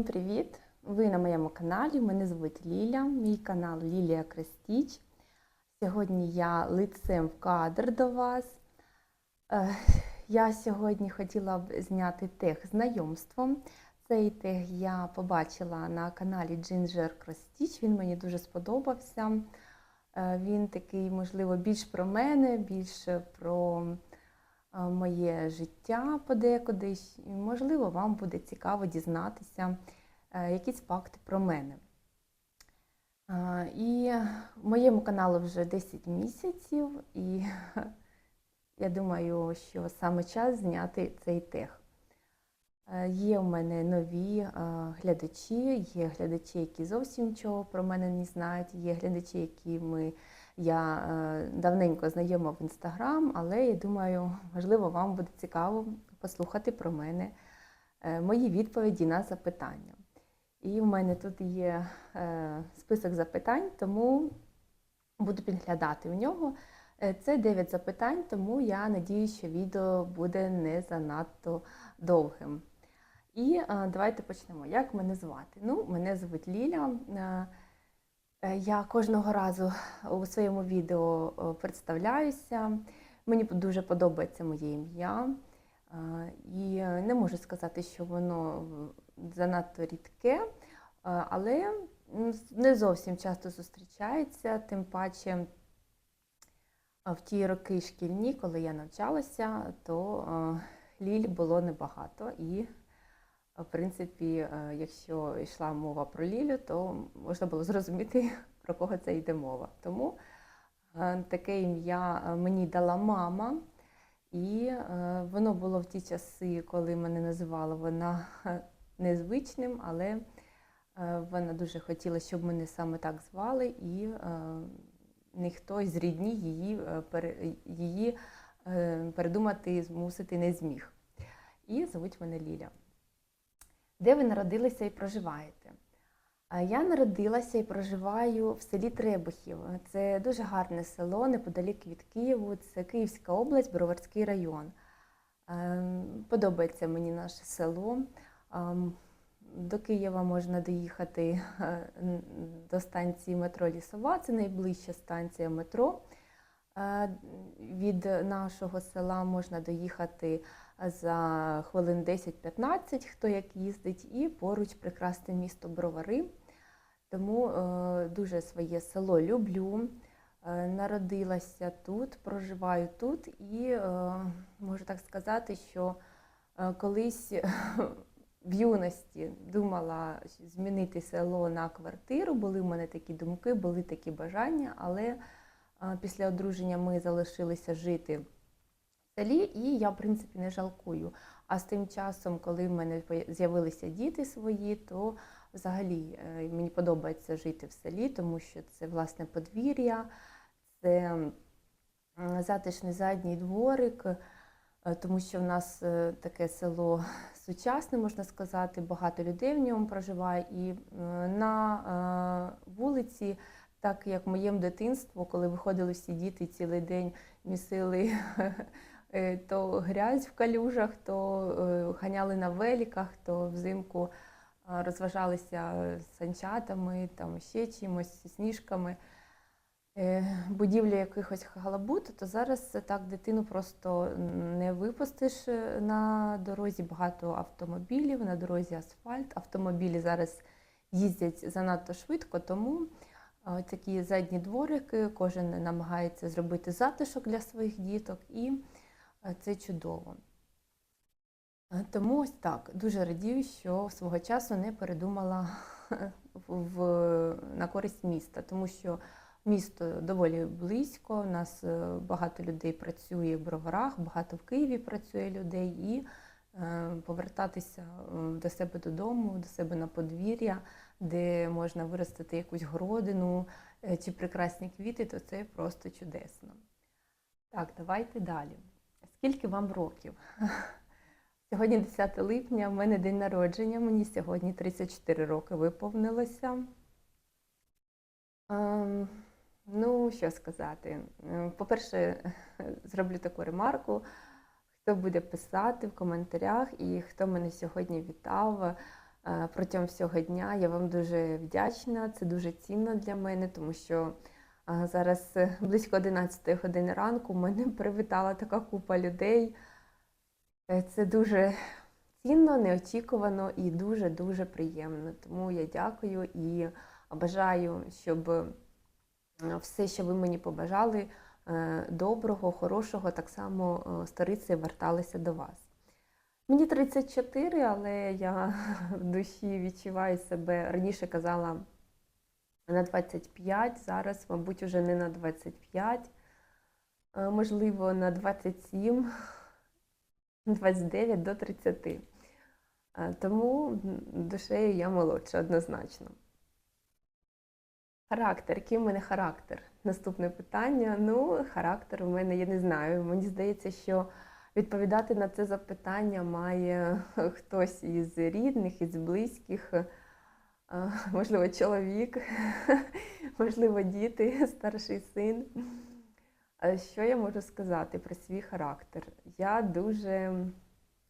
Всім привіт! Ви на моєму каналі. Мене звуть Ліля, мій канал Лілія Крестіч. Сьогодні я лицем в кадр до вас. Я сьогодні хотіла б зняти тег знайомством. Цей тег я побачила на каналі Ginger Кростіч. Він мені дуже сподобався. Е, Він такий, можливо, більш про мене, більше про моє життя подекуди. І, Можливо, вам буде цікаво дізнатися е, якісь факти про мене. Е, І моєму каналу вже 10 місяців, і я думаю, що саме час зняти цей тег. Е, Є у мене нові е, глядачі, є глядачі, які зовсім нічого про мене не знають, є глядачі, які ми, я е, давненько знайома в інстаграм, але я думаю, можливо, вам буде цікаво послухати про мене е, мої відповіді на запитання. І в мене тут є е, список запитань, тому буду підглядати в нього. Це 9 запитань, тому я надію, що відео буде не занадто довгим. І давайте почнемо. Як мене звати? Ну, мене звуть Ліля. Е, е, Я кожного разу у своєму відео е, представляюся. Мені дуже подобається моє ім'я. Е, І е, не можу сказати, що воно занадто рідке, е, але не зовсім часто зустрічається, тим паче е, в ті роки шкільні, коли я навчалася, то е, ліль було небагато. І, в принципі, е, якщо йшла мова про лілю, то можна було зрозуміти, про кого це йде мова. Тому е, таке ім'я е, мені дала мама. І воно було в ті часи, коли мене називала вона незвичним, але вона дуже хотіла, щоб мене саме так звали, і ніхто з рідні її, її передумати, змусити не зміг. І звуть мене Ліля. Де ви народилися і проживаєте? Я народилася і проживаю в селі Требухів. Це дуже гарне село неподалік від Києву. Це Київська область, Броварський район. Ем, Подобається мені наше село. Ем, До Києва можна доїхати е, до станції метро Лісова, це найближча станція метро. Е, Від нашого села можна доїхати за хвилин 10-15, хто як їздить, і поруч прекрасне місто Бровари. Тому е, дуже своє село люблю. Е, народилася тут, проживаю тут, і е, можу так сказати, що колись в юності думала змінити село на квартиру. Були в мене такі думки, були такі бажання, але після одруження ми залишилися жити селі, і я, в принципі, не жалкую. А з тим часом, коли в мене з'явилися діти свої, то взагалі е, мені подобається жити в селі, тому що це власне подвір'я, це затишний задній дворик, е, тому що в нас е, таке село сучасне, можна сказати, багато людей в ньому проживає. І на вулиці, так як в моєму дитинству, коли виходили всі діти цілий день місили то грязь в калюжах, то е, ганяли на великах, то взимку розважалися санчатами, там ще чимось, сніжками, е, будівлі якихось халабут, то зараз так дитину просто не випустиш е, на дорозі. Багато автомобілів, на дорозі асфальт. Автомобілі зараз їздять занадто швидко, тому е, такі задні дворики, кожен намагається зробити затишок для своїх діток, і е, це чудово. Тому ось так, дуже радію, що свого часу не передумала в, на користь міста, тому що місто доволі близько, у нас е, багато людей працює в Броварах, багато в Києві працює людей, і е, повертатися е, до себе додому, до себе на подвір'я, де можна виростити якусь городину чи прекрасні квіти, то це просто чудесно. Так, давайте далі. Скільки вам років? Сьогодні 10 липня, в мене день народження, мені сьогодні 34 роки виповнилося. Ем, ну, що сказати. Ем, По-перше, зроблю таку ремарку. Хто буде писати в коментарях і хто мене сьогодні вітав, е, протягом всього дня. Я вам дуже вдячна. Це дуже цінно для мене, тому що зараз е, близько 11 години ранку мене привітала така купа людей. Е, Це дуже цінно, неочікувано і дуже-дуже приємно. Тому я дякую і бажаю, щоб е, все, що ви мені побажали, доброго, хорошого, так само сторицею верталися до вас. Мені 34, але я в душі відчуваю себе, раніше казала на 25, зараз, мабуть, уже не на 25, е, можливо, на 27, 29 до 30. Е, Тому душею я молодша однозначно. Характер, який в мене характер? Наступне питання. Ну, характер у мене, я не знаю. Мені здається, що відповідати на це запитання має хтось із рідних, із близьких, можливо, чоловік, можливо, діти, старший син. Що я можу сказати про свій характер? Я дуже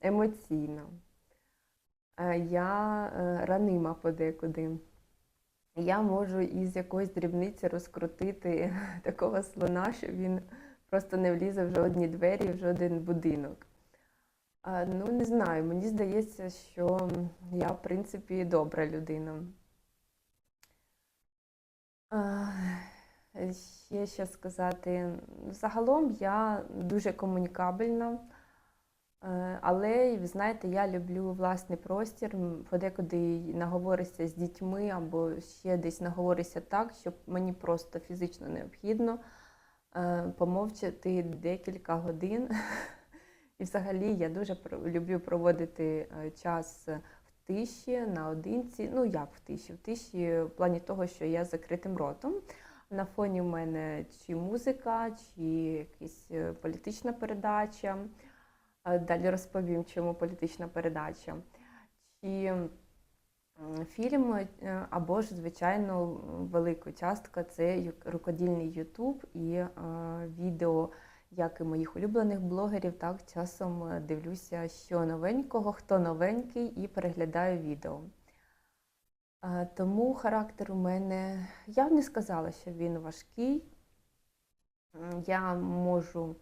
емоційна, Е, я е, ранима подекуди. Я можу із якоїсь дрібниці розкрутити такого слона, що він просто не влізе в жодні двері, в жоден будинок. Ну, не знаю, мені здається, що я, в принципі, добра людина. Ще що сказати. Загалом я дуже комунікабельна. Е, Але, ви знаєте, я люблю власний простір, подекуди наговоришся з дітьми або ще десь наговоришся так, щоб мені просто фізично необхідно е, помовчати декілька годин. І взагалі я дуже люблю проводити е, час в тиші, наодинці. Ну як в тиші? В тиші в плані того, що я з закритим ротом. На фоні в мене чи музика, чи якась е, політична передача. Е, Далі розповім, чому політична передача. Чи фільм, е, або ж, звичайно, велика частка це рукодільний Ютуб і е, відео, як і моїх улюблених блогерів, так часом е, дивлюся, що новенького, хто новенький, і переглядаю відео. Е, Тому характер у мене, я б не сказала, що він важкий. Я можу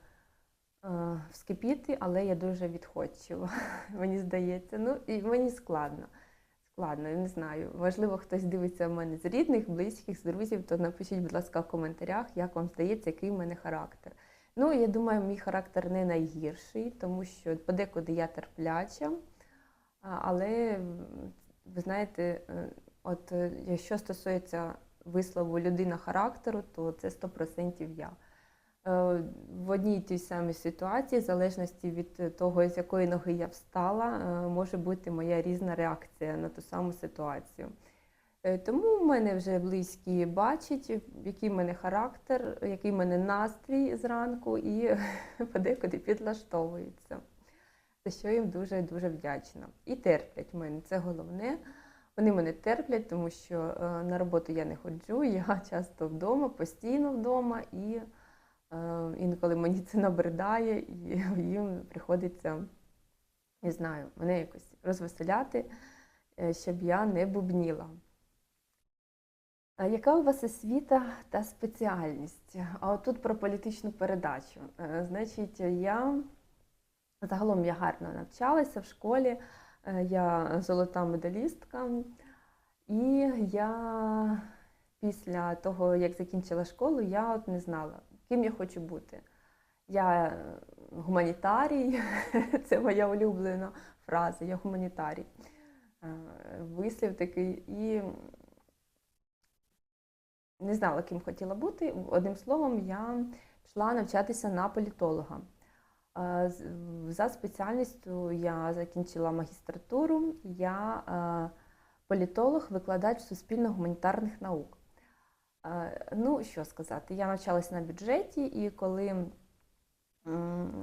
е, вскипіти, але я дуже відходчива, мені здається. Ну, і мені складно. Складно, я не знаю. Можливо, хтось дивиться в мене з рідних, близьких, з друзів, то напишіть, будь ласка, в коментарях, як вам здається, який в мене характер. Ну, я думаю, мій характер не найгірший, тому що подекуди я терпляча, але ви знаєте, е, от е, якщо стосується вислову людина характеру, то це 100% я. Е, В одній і тій самій ситуації, в залежності від того, з якої ноги я встала, може бути моя різна реакція на ту саму ситуацію. Е, Тому в мене вже близькі бачать, який в мене характер, який в мене настрій зранку, і подекуди підлаштовуються. За що їм дуже-дуже вдячна. І терплять мене, це головне. Вони мене терплять, тому що е, на роботу я не ходжу, я часто вдома, постійно вдома, і е, інколи мені це набридає, і їм приходиться, не знаю, мене якось розвеселяти, щоб я не бубніла. Яка у вас освіта та спеціальність? А отут про політичну передачу. Е, Значить, я загалом я гарно навчалася в школі, е, я золота медалістка, і я після того, як закінчила школу, я от не знала, ким я хочу бути. Я е, гуманітарій, це моя улюблена фраза, я гуманітарій. Вислів такий. І не знала, ким хотіла бути. Одним словом, я пішла навчатися на політолога. Е, За спеціальністю я закінчила магістратуру, я е, політолог, викладач суспільно-гуманітарних наук. Е, Ну, що сказати, я навчалася на бюджеті, і коли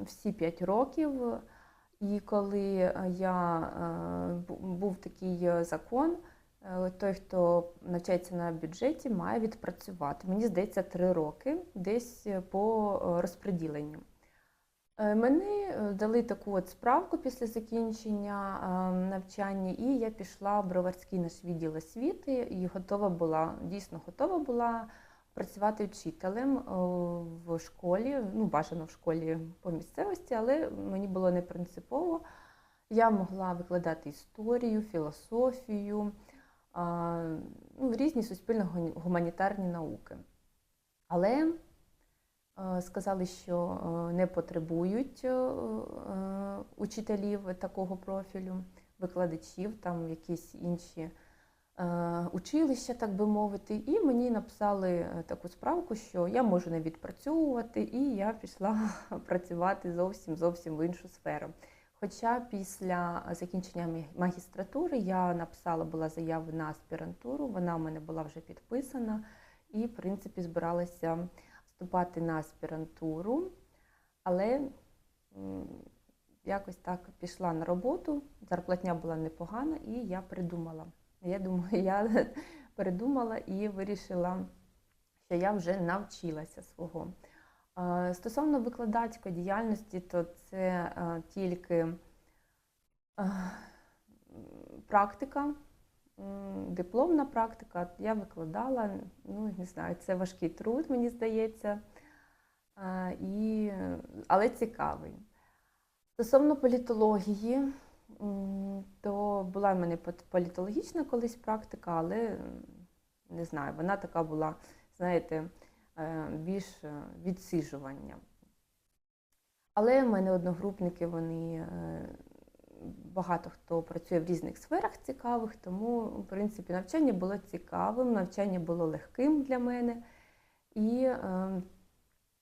всі 5 років, і коли я був такий закон, той, хто навчається на бюджеті, має відпрацювати. Мені здається, 3 роки десь е, по е, розподіленню. Е, Мені дали таку от справку після закінчення навчання, і я пішла в Броварський наш відділ освіти і готова була, дійсно готова була працювати вчителем в школі, ну бажано в школі по місцевості, але мені було не принципово. Я могла викладати історію, філософію, різні суспільно-гуманітарні науки. Але е, сказали, що е, не потребують е, учителів такого профілю, викладачів, там якісь інші училища, так би мовити. І мені написали таку справку, що я можу не відпрацьовувати, і я пішла працювати зовсім зовсім в іншу сферу. Хоча після закінчення магістратури я написала була заяву на аспірантуру, вона в мене була вже підписана, і, в принципі, збиралася вступати на аспірантуру, але якось так пішла на роботу, зарплатня була непогана, і я придумала. Я думаю, я передумала і вирішила, що я вже навчилася свого. Е, Стосовно викладацької діяльності, то це е, тільки е, практика, дипломна практика. Я викладала, ну не знаю, це важкий труд, мені здається, і, але цікавий. Стосовно політології, то була в мене політологічна колись практика, але не знаю, вона така була, знаєте, більш е, відсиджування. Але в мене одногрупники, вони е, багато хто працює в різних сферах цікавих, тому, в принципі, навчання було цікавим, навчання було легким для мене. І е,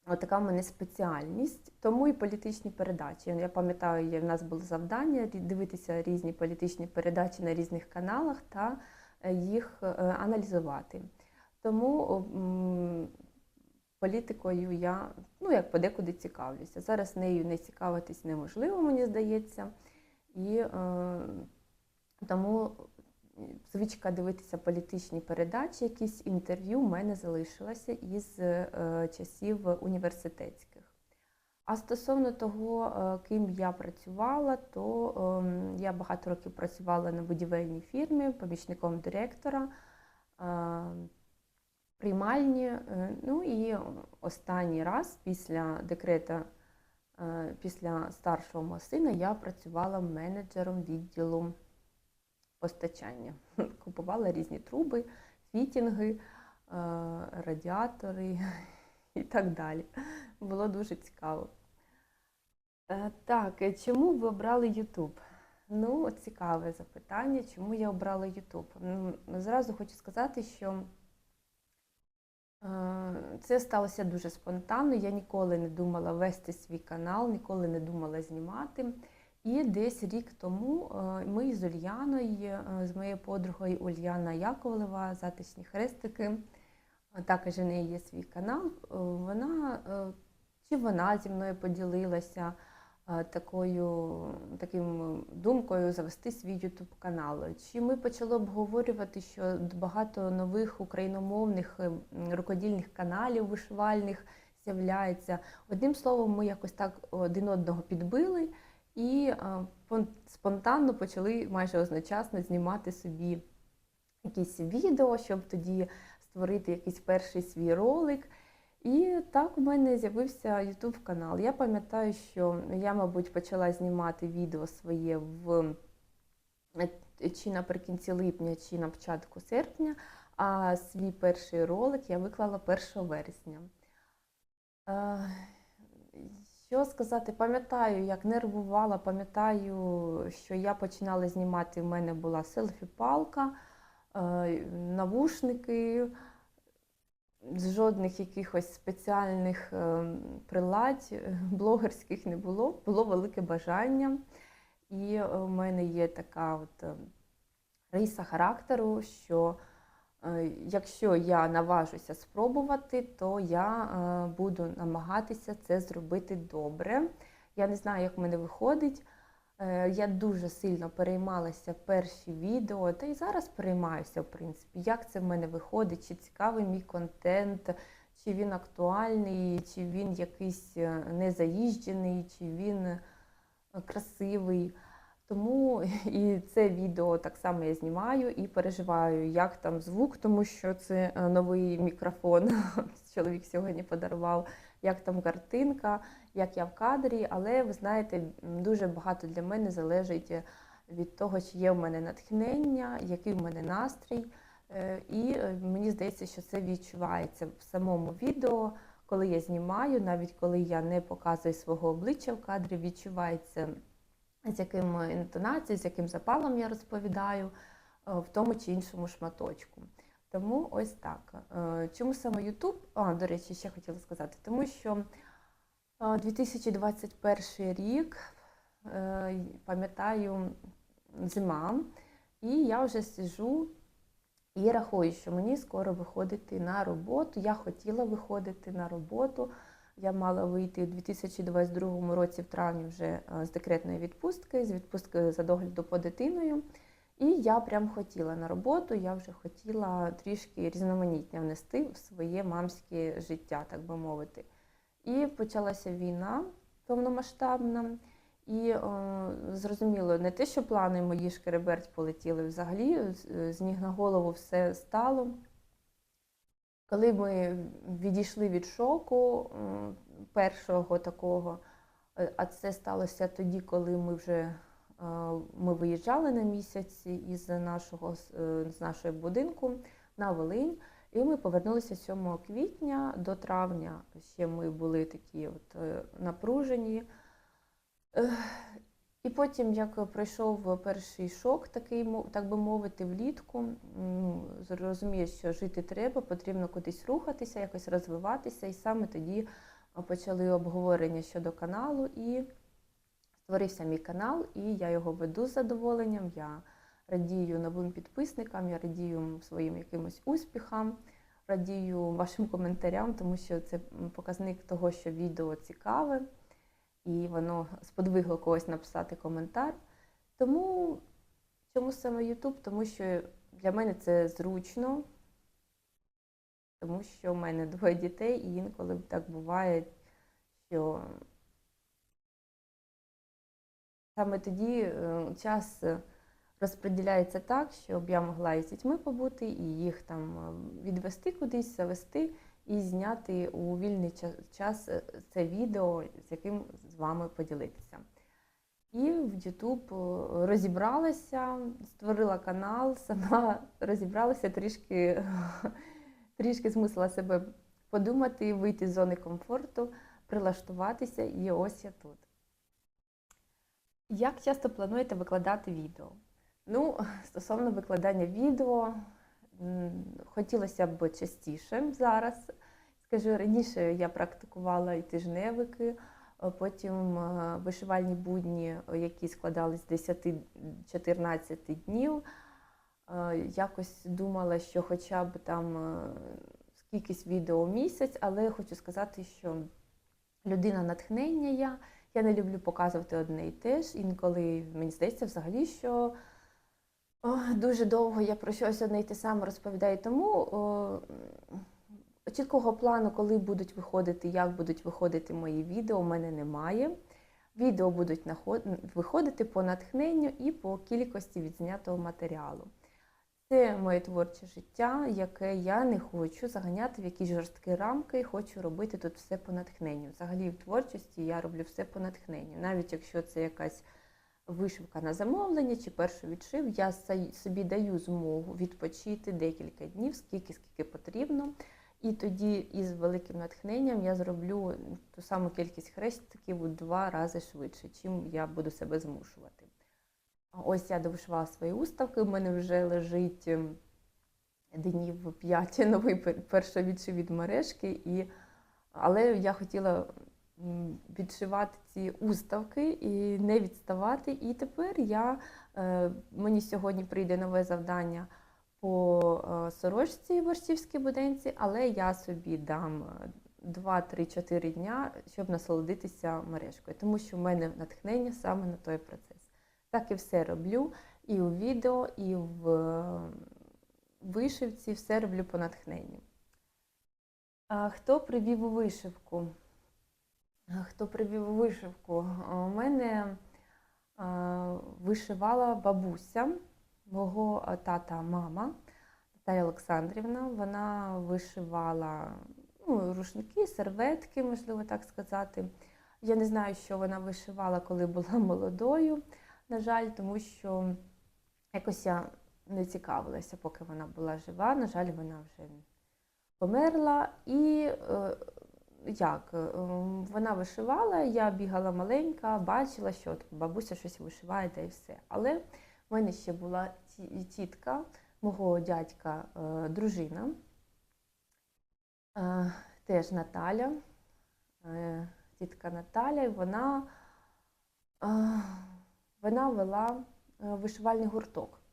Отака в мене спеціальність, тому і політичні передачі. Я пам'ятаю, в нас було завдання дивитися різні політичні передачі на різних каналах та е, їх е, аналізувати. Тому політикою я ну, як подекуди цікавлюся. Зараз нею не цікавитись неможливо, мені здається. І е, тому звичка дивитися політичні передачі, якісь інтерв'ю в мене залишилася із е, часів університетських. А стосовно того, е, ким я працювала, то ем, я багато років працювала на будівельній фірмі, помічником директора, е, приймальні. е, Ну і останній раз після декрета, е, після старшого мого сина, я працювала менеджером відділу постачання. Купувала різні труби, фітінги, е, радіатори і так далі. Було дуже цікаво. Так, чому ви обрали YouTube? Ну, цікаве запитання, чому я обрала? Ну, Зразу хочу сказати, що це сталося дуже спонтанно. Я ніколи не думала вести свій канал, ніколи не думала знімати. І десь рік тому е, ми з Ульяною, е, з моєю подругою Ульяна Яковлева, затишні хрестики, е, також у неї є свій канал. е, Вона е, чи вона зі мною поділилася е, такою таким думкою завести свій YouTube канал. Чи ми почали обговорювати, що багато нових україномовних е, рукодільних каналів вишивальних з'являється. Одним словом, ми якось так один одного підбили. І е, спонтанно почали майже одночасно знімати собі якісь відео, щоб тоді створити якийсь перший свій ролик. І так у мене з'явився YouTube канал. Я пам'ятаю, що я, мабуть, почала знімати відео своє в е, чи наприкінці липня, чи на початку серпня, а свій перший ролик я виклала 1 вересня. Е, Що сказати, пам'ятаю, як нервувала, пам'ятаю, що я починала знімати, в мене була селфі-палка, е, навушники, жодних якихось спеціальних е, приладь е, блогерських не було, було велике бажання. І е, в мене є така от риса характеру, що якщо я наважуся спробувати, то я буду намагатися це зробити добре. Я не знаю, як в мене виходить. Е, Я дуже сильно переймалася перші відео, та й зараз переймаюся, в принципі, як це в мене виходить, чи цікавий мій контент, чи він актуальний, чи він якийсь е, незаїжджений, чи він е, красивий. Тому і це відео так само я знімаю і переживаю, як там звук, тому що це новий мікрофон. Чоловік сьогодні подарував, як там картинка, як я в кадрі. Але ви знаєте, дуже багато для мене залежить е, від того, чи є в мене натхнення, який в мене настрій. Е, І е, мені здається, що це відчувається в самому відео, коли я знімаю, навіть коли я не показую свого обличчя в кадрі, відчувається з яким інтонацією, з яким запалом я розповідаю в тому чи іншому шматочку. Тому ось так. Чому саме YouTube? А, до речі, ще хотіла сказати, тому що 2021 рік, е, пам'ятаю, зима, і я вже сижу і рахую, що мені скоро виходити на роботу. Я хотіла виходити на роботу. Я мала вийти у 2022 році в травні вже е, з декретної відпустки, з відпустки за догляду по дитиною. І я прям хотіла на роботу, я вже хотіла трішки різноманіття внести в своє мамське життя, так би мовити. І почалася війна повномасштабна. І е, зрозуміло, не те, що плани мої шкереберть полетіли взагалі, з- з ніг на голову все стало. Коли ми відійшли від шоку першого такого, е, а це сталося тоді, коли ми вже е, ми виїжджали на місяць із нашого е, з нашого будинку на Волинь, і ми повернулися 7 квітня до травня. Ще ми були такі от е, напружені. І потім, як пройшов перший шок, такий, так би мовити, влітку, м, зрозумієш, що жити треба, потрібно кудись рухатися, якось розвиватися. І саме тоді почали обговорення щодо каналу, і створився мій канал, і я його веду з задоволенням. Я радію новим підписникам, я радію своїм якимось успіхам, радію вашим коментарям, тому що це показник того, що відео цікаве і воно сподвигло когось написати коментар. Тому чому саме YouTube? Тому що для мене це зручно, тому що в мене двоє дітей, і інколи так буває, що саме тоді е, час е, розподіляється так, щоб я могла із дітьми побути, і їх там е, відвести кудись, завести і зняти у вільний час е, це відео, з яким з вами поділитися. І в YouTube е, розібралася, створила канал, сама розібралася трішки, трішки змусила себе подумати, вийти з зони комфорту, прилаштуватися, і ось я тут. Як часто плануєте викладати відео? Ну, стосовно викладання відео, хотілося б частіше зараз. Скажу, раніше я практикувала і тижневики, потім е, вишивальні будні, е, які складались з 10-14 днів. Е, Якось думала, що хоча б там скількись відео в місяць, але хочу сказати, що людина натхнення я. Я не люблю показувати одне і те ж. Інколи мені здається взагалі, що о, дуже довго я про щось одне і те саме розповідаю. Тому о, чіткого плану, коли будуть виходити, як будуть виходити мої відео, у мене немає. Відео будуть виходити по натхненню і по кількості відзнятого матеріалу. Це моє творче життя, яке я не хочу заганяти в якісь жорсткі рамки, і хочу робити тут все по натхненню. Взагалі в творчості я роблю все по натхненню. Навіть якщо це якась вишивка на замовлення чи перший відшив, я собі даю змогу відпочити декілька днів, скільки скільки потрібно. І тоді із великим натхненням я зроблю ту саму кількість хрестиків у два рази швидше, чим я буду себе змушувати. Ось я довишивала свої уставки, у мене вже лежить ем, днів 5 новий пер- перший відшив від мережки, і... але я хотіла відшивати ці уставки і не відставати. І тепер я, е, мені сьогодні прийде нове завдання по е, сорочці борщівській буденці, але я собі дам 2-3-4 дня, щоб насолодитися мережкою, тому що в мене натхнення саме на той процес. Так і все роблю, і у відео, і в е, вишивці, все роблю по натхненню. Хто привів у вишивку? Хто привів вишивку? У мене вишивала бабуся мого тата, мама Наталя Олександрівна. Вона вишивала ну, рушники, серветки, можливо так сказати. Я не знаю, що вона вишивала, коли була молодою, на жаль, тому що якось я не цікавилася, поки вона була жива. На жаль, вона вже померла. І е, як? е, Вона вишивала, я бігала маленька, бачила, що от бабуся щось вишиває та і все. Але в мене ще була тітка мого дядька, е, дружина, е, теж Наталя, тітка Наталя, і вона, вона вела вишивальний гурток.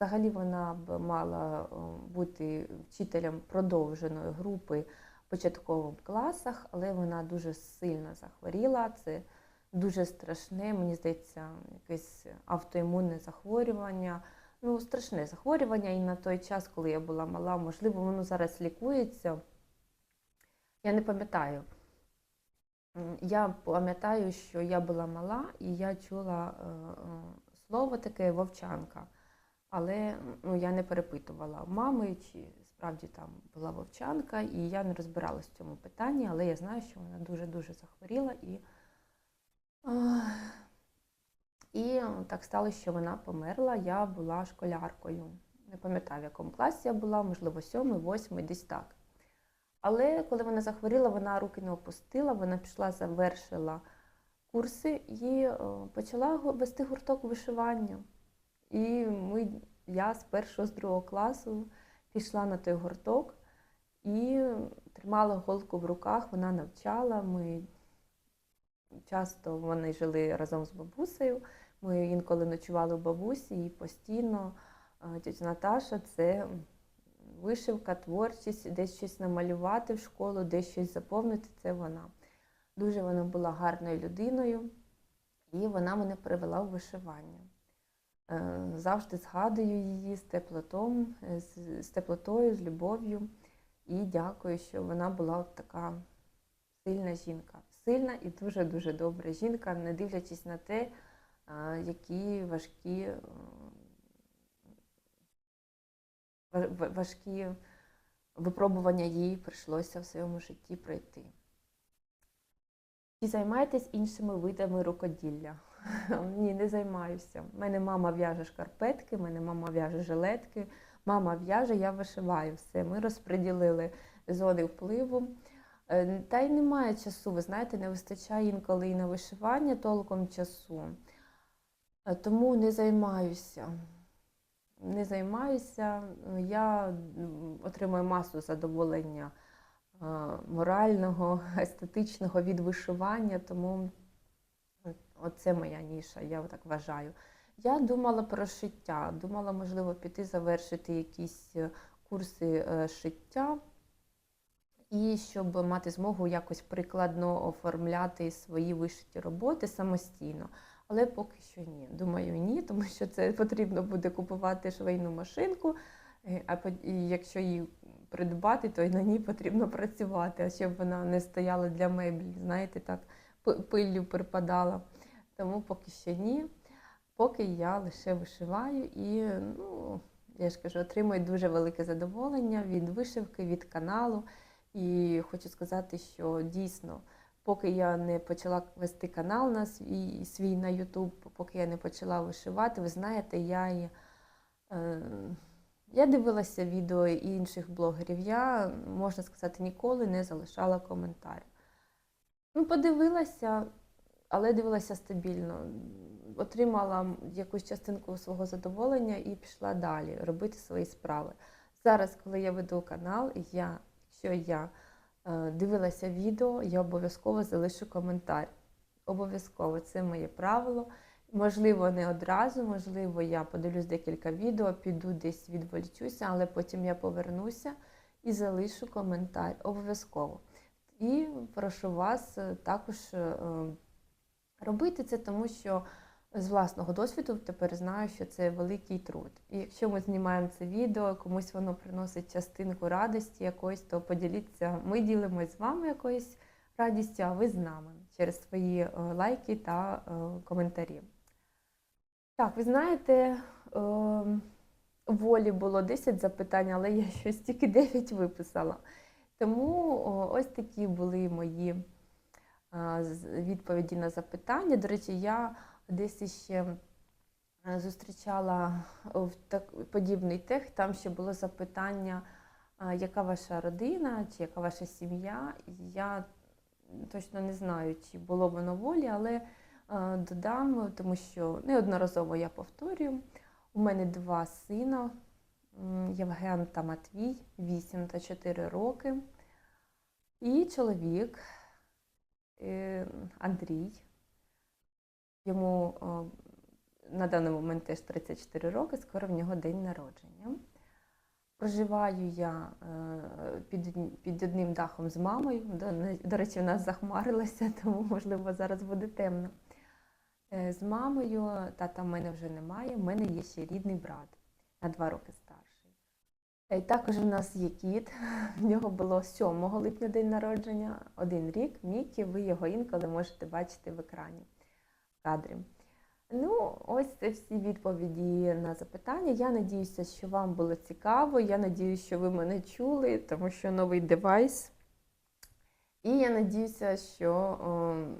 Взагалі вона б мала е, бути вчителем продовженої групи початкових класах, але вона дуже сильно захворіла. Це дуже страшне, мені здається, якесь автоімунне захворювання. Ну, страшне захворювання, і на той час, коли я була мала, можливо, воно зараз лікується. Я не пам'ятаю. Я пам'ятаю, що я була мала і я чула е, е, слово таке вовчанка. Але ну, я не перепитувала мами, чи справді там була вовчанка, і я не розбиралась в цьому питанні, але я знаю, що вона дуже-дуже захворіла і. І так сталося, що вона померла. Я була школяркою. Не пам'ятаю, в якому класі я була, можливо, сьомий, восьмий, десь так. Але коли вона захворіла, вона руки не опустила, вона пішла, завершила курси і е, почала вести гурток вишивання. І ми, я з першого, з другого класу пішла на той гурток і тримала голку в руках, вона навчала. Ми часто вони жили разом з бабусею. Ми інколи ночували у бабусі і постійно е, тітя Наташа це вишивка, творчість, десь щось намалювати в школу, десь щось заповнити це вона. Дуже вона була гарною людиною, і вона мене привела у вишивання. Е, Завжди згадую її з теплотом, е, з, теплотою, з любов'ю. І дякую, що вона була така сильна жінка. Сильна і дуже-дуже добра жінка, не дивлячись на те, які важкі, е, ва- ва- важкі випробування їй прийшлося в своєму житті пройти. Чи займаєтесь іншими видами рукоділля? Ні, не займаюся. У мене мама в'яже шкарпетки, в мене мама в'яже жилетки, мама в'яже, я вишиваю все. Ми розподілили зони впливу. Е, Та й немає часу, ви знаєте, не вистачає інколи і на вишивання толком часу. Е, Тому не займаюся. Не займаюся. Я отримую масу задоволення е, морального, естетичного від вишивання, тому оце моя ніша, я так вважаю. Я думала про шиття, думала, можливо, піти завершити якісь е, курси е, шиття, і щоб мати змогу якось прикладно оформляти свої вишиті роботи самостійно. Але поки що ні. Думаю, ні, тому що це потрібно буде купувати швейну машинку, е, а якщо її придбати, то й на ній потрібно працювати, а щоб вона не стояла для меблів, знаєте, так пиллю припадала. Тому поки що ні. Поки я лише вишиваю і, ну, я ж кажу, отримую дуже велике задоволення від вишивки, від каналу. І хочу сказати, що дійсно, поки я не почала вести канал на свій, свій на YouTube, поки я не почала вишивати, ви знаєте, я, е, я дивилася відео інших блогерів. Я, можна сказати, ніколи не залишала коментарів. Ну, подивилася, але дивилася стабільно. Отримала якусь частинку свого задоволення і пішла далі робити свої справи. Зараз, коли я веду канал, я, якщо я е, дивилася відео, я обов'язково залишу коментар. Обов'язково це моє правило. Можливо, не одразу, можливо, я подивлюсь декілька відео, піду десь відволічуся, але потім я повернуся і залишу коментар. Обов'язково. І прошу вас е, також е, робити це, тому що з власного досвіду тепер знаю, що це великий труд. І якщо ми знімаємо це відео, комусь воно приносить частинку радості якоїсь, то поділіться. Ми ділимось з вами якоюсь радістю, а ви з нами через свої е, лайки та е, коментарі. Так, ви знаєте, е, волі було 10 запитань, але я щось тільки 9 виписала. Тому ось такі були мої відповіді на запитання. До речі, я десь іще е, зустрічала в так, подібний тех, там ще було запитання, яка ваша родина чи яка ваша сім'я. Я точно не знаю, чи було воно волі, але е, додам, тому що неодноразово я повторюю. У мене два сина, Євген та Матвій, 8 та 4 роки. І чоловік е, Андрій. Йому е, на даний момент теж 34 роки, скоро в нього день народження. Проживаю я е, під, під одним дахом з мамою. До, до речі, у нас захмарилося, тому, можливо, зараз буде темно. Е, З мамою тата в мене вже немає. В мене є ще рідний брат на два роки старший. Е, Також у нас є кіт. В нього було 7 липня день народження, один рік. Мікі, ви його інколи можете бачити в екрані в кадрі. Ну, ось це всі відповіді на запитання. Я надіюся, що вам було цікаво. Я надіюся, що ви мене чули, тому що новий девайс. І я надіюся, що ем,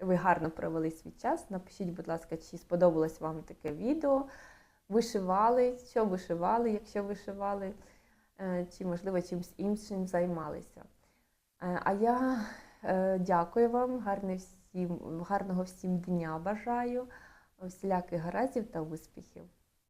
ви гарно провели свій час. Напишіть, будь ласка, чи сподобалось вам таке відео. Вишивали, що вишивали, якщо вишивали, е, чи, можливо, чимось іншим займалися. Е, А я е, дякую вам, всім, гарного всім дня бажаю, всіляких гараздів та успіхів.